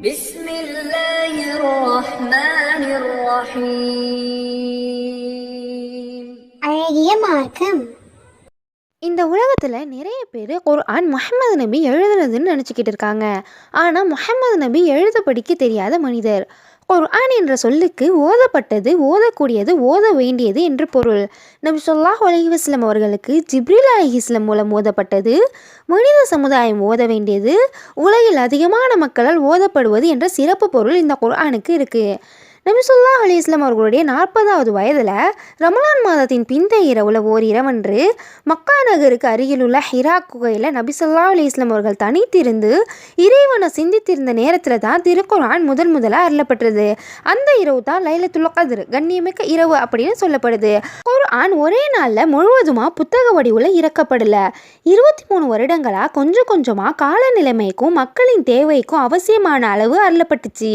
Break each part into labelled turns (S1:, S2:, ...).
S1: بسم الله الرحمن الرحيم
S2: அழகிய மார்க்கம்
S3: இந்த உலகத்தில் நிறைய பேர் குர்ஆன் முஹம்மது நபி எழுதுனதுன்னு நினச்சிக்கிட்டு இருக்காங்க ஆனால் முஹம்மது நபி எழுத படிக்க தெரியாத மனிதர் குர்ஆன் என்ற சொல்லுக்கு ஓதப்பட்டது ஓதக்கூடியது ஓத வேண்டியது என்று பொருள். நபி சொல்லாஹ் அலைஹிவஸ்லம் அவர்களுக்கு ஜிப்ரில் அலைஹிஸ்லம் மூலம் ஓதப்பட்டது மனித சமுதாயம் ஓத வேண்டியது உலகில் அதிகமான மக்களால் ஓதப்படுவது என்ற சிறப்பு பொருள் இந்த குர்ஆனுக்கு இருக்குது நபிசுல்லா அலிஸ்லாம் அவர்களுடைய நாற்பதாவது வயதில் ரமலான் மாதத்தின் பிந்தைய இரவுல ஓர் இரவன்று மக்கா நகருக்கு அருகிலுள்ள ஹிரா குகையில் நபிசுல்லா அலிஸ்லாம் அவர்கள் தனித்திருந்து இறைவனை சிந்தித்திருந்த நேரத்தில் தான் திருக்குரான் முதல் முதலாக அருளப்பட்டது. அந்த இரவு தான் லைலத்துல் கதிர் கண்ணியமிக்க இரவு அப்படின்னு சொல்லப்படுது. குர்ஆன் ஒரே நாளில் முழுவதுமாக புத்தக வடிவில் இறக்கப்படல. இருபத்தி மூணு வருடங்களாக கொஞ்சம் கொஞ்சமாக காலநிலைமைக்கும் மக்களின் தேவைக்கும் அவசியமான அளவு அருளப்பட்டுச்சு.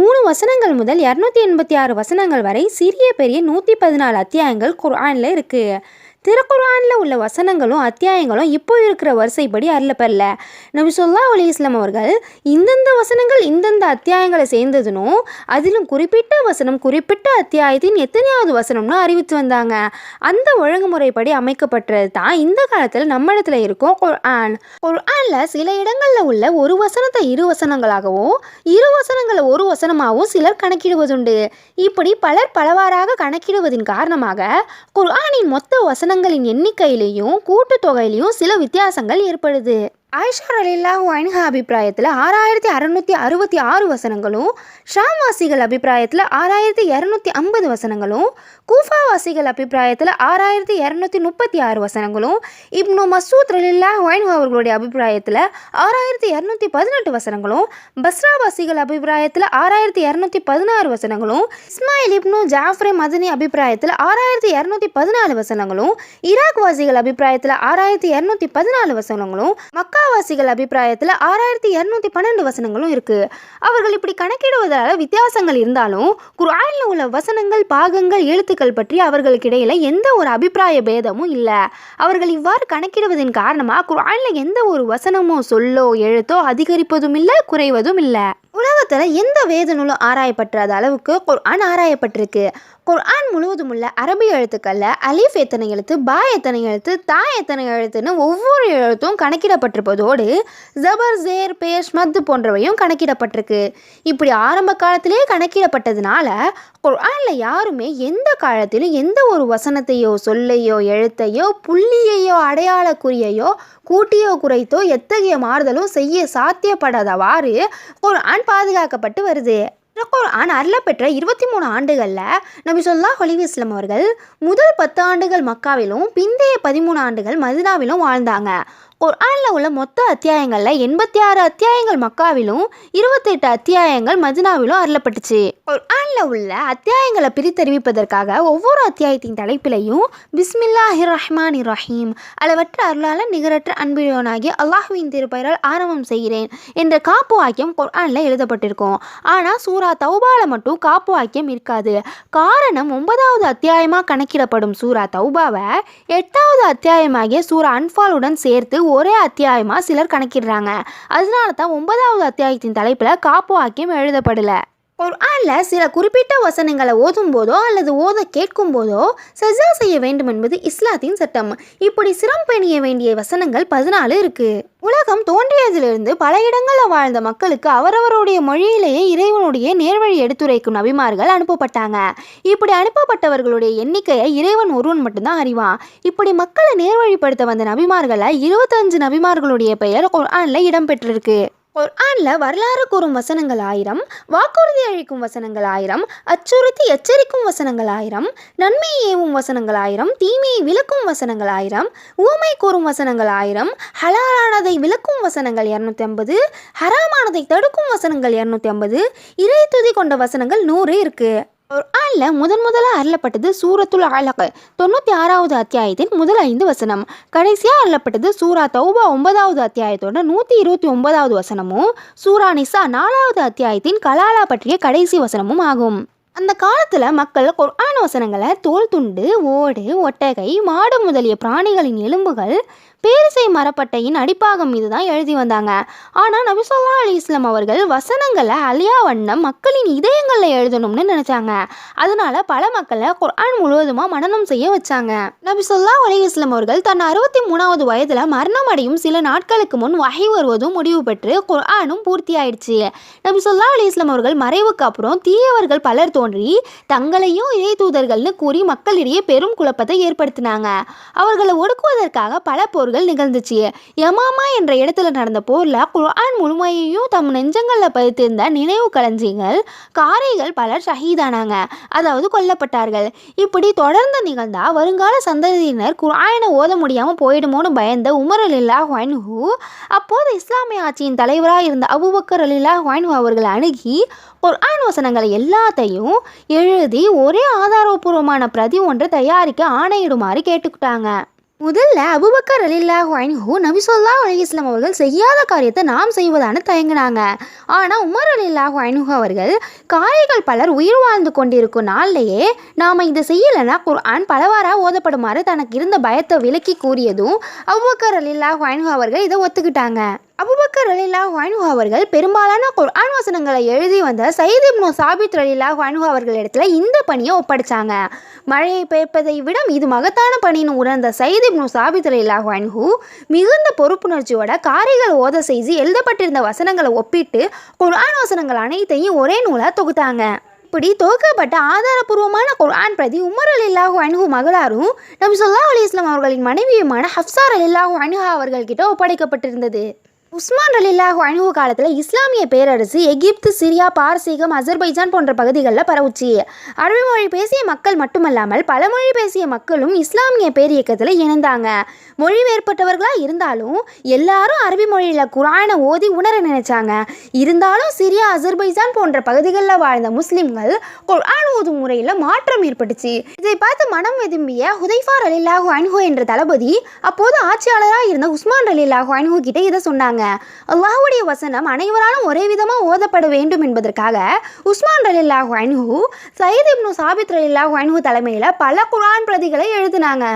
S3: மூணு வசனங்கள் முதல் இரநூத்தி எண்பத்தி ஆறு வசனங்கள் வரை சிறிய பெரிய நூற்றி பதினாலு அத்தியாயங்கள் குர்ஆனில் இருக்குது திருக்குர்ஆனில் உள்ள வசனங்களும் அத்தியாயங்களும் இப்போ இருக்கிற வரிசைப்படி அருளப்படல நம்ம சொல்லா அலி இஸ்லாம் அவர்கள் இந்தந்த வசனங்கள் இந்தந்த அத்தியாயங்களை சேர்ந்ததுனும் அதிலும் குறிப்பிட்ட வசனம் குறிப்பிட்ட அத்தியாயத்தின் எத்தனையாவது வசனம்னு அறிவித்து வந்தாங்க. அந்த ஒழுங்குமுறைப்படி அமைக்கப்பட்டது தான் இந்த காலத்தில் நம்ம இடத்துல இருக்கும் குர்ஆன். குர்ஆனில் சில இடங்களில் உள்ள ஒரு வசனத்தை இரு வசனங்களாகவும் இரு வசனங்களை ஒரு வசனமாகவும் சிலர் கணக்கிடுவதுண்டு. இப்படி பலர் பலவாறாக கணக்கிடுவதின் காரணமாக குர்ஆனின் மொத்த வசனங்களின் எண்ணிக்கையிலையும் கூட்டுத்தொகையிலையும் சில வித்தியாசங்கள் ஏற்படுது. ஆயிஷா அலில்லாஹு அன்ஹா அபிப்பிராயத்தில் ஆறாயிரத்தி அறநூற்றி அறுபத்தி ஆறு வசனங்களும் ஷாம்வாசிகள் அபிப்பிராயத்தில் ஆறாயிரத்தி இரநூத்தி ஐம்பது வசனங்களும் கூஃபாவாசிகள் அபிப்பிராயத்தில் ஆறாயிரத்தி இரநூத்தி முப்பத்தி ஆறு வசனங்களும் இப்னு மசூத் அலில்லாஹு அன்ஹா அவர்களுடைய அபிப்பிராயத்தில் ஆறாயிரத்தி இரநூத்தி பதினெட்டு வசனங்களும் பஸ்ராவாசிகள் அபிப்பிராயத்தில் ஆறாயிரத்தி இரநூத்தி பதினாறு வசனங்களும் இஸ்மாயில் இப்னு ஜாஃப்ரே மதனி அபிப்பிராயத்தில் ஆறாயிரத்தி இரநூத்தி பதினாலு வசனங்களும் ஈராக் வாசிகள் அபிப்பிராயத்தில் ஆறாயிரத்தி இரநூத்தி பதினாலு வசனங்களும் மக்காவாசிகள் அபிப்பிராயத்தில் ஆறாயிரத்தி இரநூத்தி பன்னெண்டு வசனங்களும் இருக்கு. அவர்கள் இப்படி கணக்கிடுவதால் வித்தியாசங்கள் இருந்தாலும் குரானில் உள்ள வசனங்கள் பாகங்கள் எழுத்துக்கள் பற்றி அவர்களுக்கு இடையில எந்த ஒரு அபிப்பிராய பேதமும் இல்லை. அவர்கள் இவ்வாறு கணக்கிடுவதன் காரணமாக குரானில் எந்த ஒரு வசனமோ சொல்லோ எழுத்தோ அதிகரிப்பதும் இல்லை குறைவதும் இல்லை. உலகத்தில் எந்த வேத நூலும் ஆராயப்பட்டாத அளவுக்கு குர்ஆன் ஆராயப்பட்டிருக்கு. குர்ஆன் முழுவதும் உள்ள அரபி எழுத்துக்களில் அலீஃப் எத்தனை எழுத்து பா எத்தனை எழுத்து தா எத்தனை எழுத்துன்னு ஒவ்வொரு எழுத்தும் என்பதோடு ஜபர் ஜேர் பேஷ் போன்றவையும் கணக்கிடப்பட்டிருக்கு. இப்படி ஆரம்ப காலத்திலே கணக்கிடப்பட்டதுனால குர்ஆனில் யாருமே எந்த காலத்திலும் எந்த ஒரு வசனத்தையோ சொல்லையோ எழுத்தையோ புள்ளியையோ அடையாள குறியையோ கூட்டியோ குறைத்தோ எத்தகைய மாறுதலும் செய்ய சாத்தியப்படாதவாறு குர்ஆன் பாதுகாக்கப்பட்டு வருது. திருக்குர்ஆன் அருளப்பெற்ற இருபத்தி மூணு ஆண்டுகளில் நபி சொல்லா ஹொலிவு இஸ்லாம் அவர்கள் முதல் பத்து ஆண்டுகள் மக்காவிலும் பிந்தைய பதிமூணு ஆண்டுகள் மதினாவிலும் வாழ்ந்தாங்க. குர்ஆனில் உள்ள மொத்த அத்தியாயங்களில் எண்பத்தி ஆறு அத்தியாயங்கள் மக்காவிலும் இருபத்தெட்டு அத்தியாயங்கள் மதினாவிலும் அருளப்பட்டுச்சு. குர்ஆனில் உள்ள அத்தியாயங்களை பிரித்தறிவிப்பதற்காக ஒவ்வொரு அத்தியாயத்தின் தலைப்பிலையும் பிஸ்மில்லாஹி ரஹ்மான் ரஹீம் அளவற்ற அருளால நிகரற்ற அன்பியோனாகி அல்லாஹுவின் திருப்பெயரால் ஆரம்பம் செய்கிறேன் என்ற காப்பு வாக்கியம் குர்ஆனில் எழுதப்பட்டிருக்கும். ஆனால் சூரா தௌபால மட்டும் காப்பு வாக்கியம் இருக்காது. காரணம் ஒன்பதாவது அத்தியாயமாக கணக்கிடப்படும் சூரா தௌபாவை எட்டாவது அத்தியாயமாகிய சூரா அன்ஃபாலுடன் சேர்த்து ஒரே அத்தியாயமாக சிலர் கணக்கிடுறாங்க. அதனால தான் ஒன்பதாவது அத்தியாயத்தின் தலைப்பில் காப்பு வாக்கியம் எழுதப்படலை. குர்ஆனில் சில குறிப்பிட்ட வசனங்களை ஓதும் போதோ அல்லது ஓத கேட்கும் போதோ சஜா செய்ய வேண்டும் என்பது இஸ்லாத்தின் சட்டம். இப்படி சிரம் பெணிய வேண்டிய வசனங்கள் பதினாலு இருக்கு. உலகம் தோன்றியதிலிருந்து பல இடங்களில் வாழ்ந்த மக்களுக்கு அவரவருடைய மொழியிலேயே இறைவனுடைய நேர்வழி எடுத்துரைக்கும் நபிமார்கள் அனுப்பப்பட்டாங்க. இப்படி அனுப்பப்பட்டவர்களுடைய எண்ணிக்கையை இறைவன் ஒருவன் மட்டும்தான் அறிவான். இப்படி மக்களை நேர்வழிப்படுத்த வந்த நபிமார்களில் இருபத்தஞ்சு நபிமார்களுடைய பெயர் குர்ஆனில் இடம்பெற்றிருக்கு. குர்ஆனில் வரலாறு கூறும் வசனங்கள் ஆயிரம் வாக்குறுதி அளிக்கும் வசனங்கள் ஆயிரம் அச்சுறுத்தி எச்சரிக்கும் வசனங்கள் ஆயிரம் நன்மையை ஏவும் வசனங்கள் ஆயிரம் தீமையை விளக்கும் வசனங்கள் ஆயிரம் ஊமை கூறும் வசனங்கள் ஆயிரம் ஹலாலானதை விளக்கும் வசனங்கள் இரநூத்தி ஐம்பது ஹராமானதை தடுக்கும் வசனங்கள் இரநூத்தி ஐம்பது இறை துதி கொண்ட வசனங்கள் நூறு இருக்குது குர்ஆனில் முதன் முதலாக அருளப்பட்டது சூரத்துல் அலக். தொண்ணூற்றி ஆறாவது அத்தியாயத்தின் முதல் ஐந்து வசனம். கடைசியாக அருளப்பட்டது சூரா தௌபா ஒன்பதாவது அத்தியாயத்தோட நூற்றி இருபத்தி ஒன்பதாவது வசனமும் சூரா நிசா நாலாவது அத்தியாயத்தின் கலாலா பற்றிய கடைசி வசனமும் ஆகும். அந்த காலத்தில் மக்கள் குர்ஆன் வசனங்களை தோல் துண்டு ஓடு ஒட்டகை மாடு முதலிய பிராணிகளின் எலும்புகள் பேரிசை மரப்பட்டையின் அடிப்பாகம் மீது தான் எழுதி வந்தாங்க. ஆனால் நபிசல்லா அலி இஸ்லாம் அவர்கள் வசனங்களை அலியா வண்ணம் மக்களின் இதயங்களில் எழுதணும்னு நினச்சாங்க. அதனால பல மக்களை குர்ஆன் முழுவதுமாக மனனம் செய்ய வச்சாங்க. நபிசல்லா அலி இஸ்லாம் அவர்கள் தன் அறுபத்தி மூணாவது வயதில் மரணம் அடையும் சில நாட்களுக்கு முன் வகை வருவதும் முடிவு பெற்று குர்ஆனும் பூர்த்தி ஆயிடுச்சு நபிசல்லா அலி இஸ்லாம் அவர்கள் மறைவுக்கு அப்புறம் தீயவர்கள் பலர் தோன்றி தங்களையும் இறை தூதர்கள்னு கூறி மக்களிடையே பெரும் குழப்பத்தை ஏற்படுத்தினாங்க. அவர்களை ஒடுக்குவதற்காக பல போர்கள் நிகழ்ந்துச்சு. யமாமா என்ற இடத்துல நடந்த போரில் குரான் முழுமையையும் தம் நெஞ்சங்களில் பதித்திருந்த நினைவு களஞ்சியங்கள் காரைகள் பலர் ஷஹீதானாங்க. அதாவது கொல்லப்பட்டார்கள். இப்படி தொடர்ந்து நிகழ்ந்தா வருங்கால சந்ததியினர் குரானை ஓத முடியாமல் போயிடுமோன்னு பயந்த உமர் அலில்லா ஹுவான்ஹூ அப்போது இஸ்லாமிய ஆட்சியின் தலைவராக இருந்த அபுபக்கர் அலில்லா ஹுவான்ஹூ அவர்களை அணுகி குர்ஆன் வசனங்களை எல்லாத்தையும் எழுதி ஒரே ஆதாரபூர்வமான பிரதி ஒன்று தயாரிக்க ஆணையிடுமாறு கேட்டுக்கிட்டாங்க. முதல்ல அபுபக்கர் அலில்லாஹு அன்ஹு நபிசல்லா அலிஸ்லாம் அவர்கள் செய்யாத காரியத்தை நாம் செய்வதான தயங்கினாங்க. ஆனால் உமர் அலில்லாஹு அன்ஹு அவர்கள் காரியங்கள் பலர் உயிர் வாழ்ந்து கொண்டிருக்கும் நாள்லேயே நாம் இதை செய்யலைன்னா குர்ஆன் பலவாறாக ஓதப்படுமாறு தனக்கு இருந்த பயத்தை விலக்கி கூறியதும் அபுபக்கர் அலில்லாஹு அன்ஹு அவர்கள் இதை ஒத்துக்கிட்டாங்க. அபுபக்கர் அலிலா ஹுவானு அவர்கள் பெரும்பாலான குர்ஆன் வசனங்களை எழுதி வந்த சயீத் இப்னு சாபித் அலிலா ஹுவானு அவர்கள் இடத்துல இந்த பணியை ஒப்படைச்சாங்க. மழையை பெய்ப்பதை விட இது மகத்தான பணின்னு உணர்ந்த சயீத் இப்னு சாபித் அலிலா அன்ஹு மிகுந்த பொறுப்புணர்ச்சியோட காரிகள் ஓத செய்து எழுதப்பட்டிருந்த வசனங்களை ஒப்பிட்டு குர்ஆன் வசனங்கள் அனைத்தையும் ஒரே நூலாக தொகுத்தாங்க. இப்படி தொகுக்கப்பட்ட ஆதாரபூர்வமான குர்ஆன் பிரதி உமர் அலில்லாஹு அணுகு மகளாரும் நபி சொல்லா அலி இஸ்லாம் அவர்களின் மனைவியுமான ஹப்சார் அலில்லாஹு அன்ஹா அவர்கள்கிட்ட ஒப்படைக்கப்பட்டிருந்தது. உஸ்மான் அலில்லாஹு அணுகு காலத்தில் இஸ்லாமிய பேரரசு எகிப்து சிரியா பாரசீகம் அசர்பைஜான் போன்ற பகுதிகளில் பரவுச்சு. அரபி மொழி பேசிய மக்கள் மட்டுமல்லாமல் பல மொழி பேசிய மக்களும் இஸ்லாமிய பேரியக்கத்தில் இணைந்தாங்க. மொழி வேறுபட்டவர்களாக இருந்தாலும் எல்லாரும் அரபி மொழியில் குரானை ஓதி உணர நினைச்சாங்க. இருந்தாலும் சிரியா அசர்பைஜான் போன்ற பகுதிகளில் வாழ்ந்த முஸ்லிம்கள் குரான் ஓதும் முறையில் மாற்றம் ஏற்பட்டுச்சு. இதை பார்த்து மனம் வெதும்பிய ஹுதைஃபார் அலில்லாஹு அணுகு என்ற தளபதி அப்போது ஆட்சியாளராக இருந்த உஸ்மான் அலில்லாஹு அணுகு கிட்டே இதை சொன்னாங்க. சொல்கிறாங்க அல்லாஹுடைய வசனம் அனைவராலும் ஒரே விதமாக ஓதப்பட வேண்டும் என்பதற்காக உஸ்மான் ரலில்லாஹு அன்ஹு சயீத் இப்னு சாபித் ரலில்லாஹு அன்ஹு தலைமையில் பல குரான் பிரதிகளை எழுதினாங்க.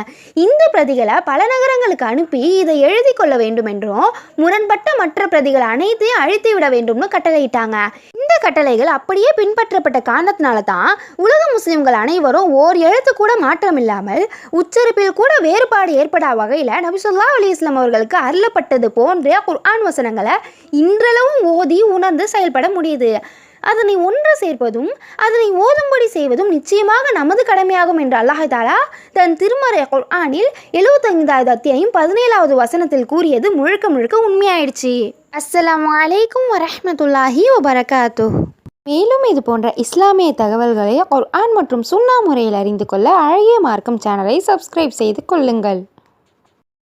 S3: இந்த பிரதிகளை பல நகரங்களுக்கு அனுப்பி இதை எழுதி கொள்ள வேண்டும் என்றும் முரண்பட்ட மற்ற பிரதிகள் அனைத்தையும் அழித்து விட வேண்டும்னு கட்டளையிட்டாங்க. இந்த கட்டளைகள் அப்படியே பின்பற்றப்பட்ட காரணத்தினால தான் உலக முஸ்லிம்கள் அனைவரும் ஓர் எழுத்து கூட மாற்றம் இல்லாமல் உச்சரிப்பில் கூட வேறுபாடு ஏற்படா வகையில் நபிசுல்லா அலி இஸ்லாம் அவர்களுக்கு அருளப்பட்டது போன்ற குர்ஆன் வசனங்களை இன்றளவும் ஓதி உணர்ந்து செயல்பட முடியுது. அதனை ஒன்று சேர்ப்பதும் அதனை ஓதும்படி செய்வதும் நிச்சயமாக நமது கடமையாகும் என்று அல்லாஹாலா தன் திருமறை குர்ஆனில் எழுபத்தைந்தாவது அத்தியாயம் பதினேழாவது வசனத்தில் கூறியது முழுக்க முழுக்க உண்மையாயிடுச்சு. அஸ்ஸலாம் வலைக்கும் வரமத்துல்லாஹி வபரகாத்து மேலும் இது போன்ற இஸ்லாமிய தகவல்களை ஆண் மற்றும் சுண்ணா முறையில் அறிந்து கொள்ள அழகிய மார்க்கம் சேனலை சப்ஸ்கிரைப் செய்து கொள்ளுங்கள்.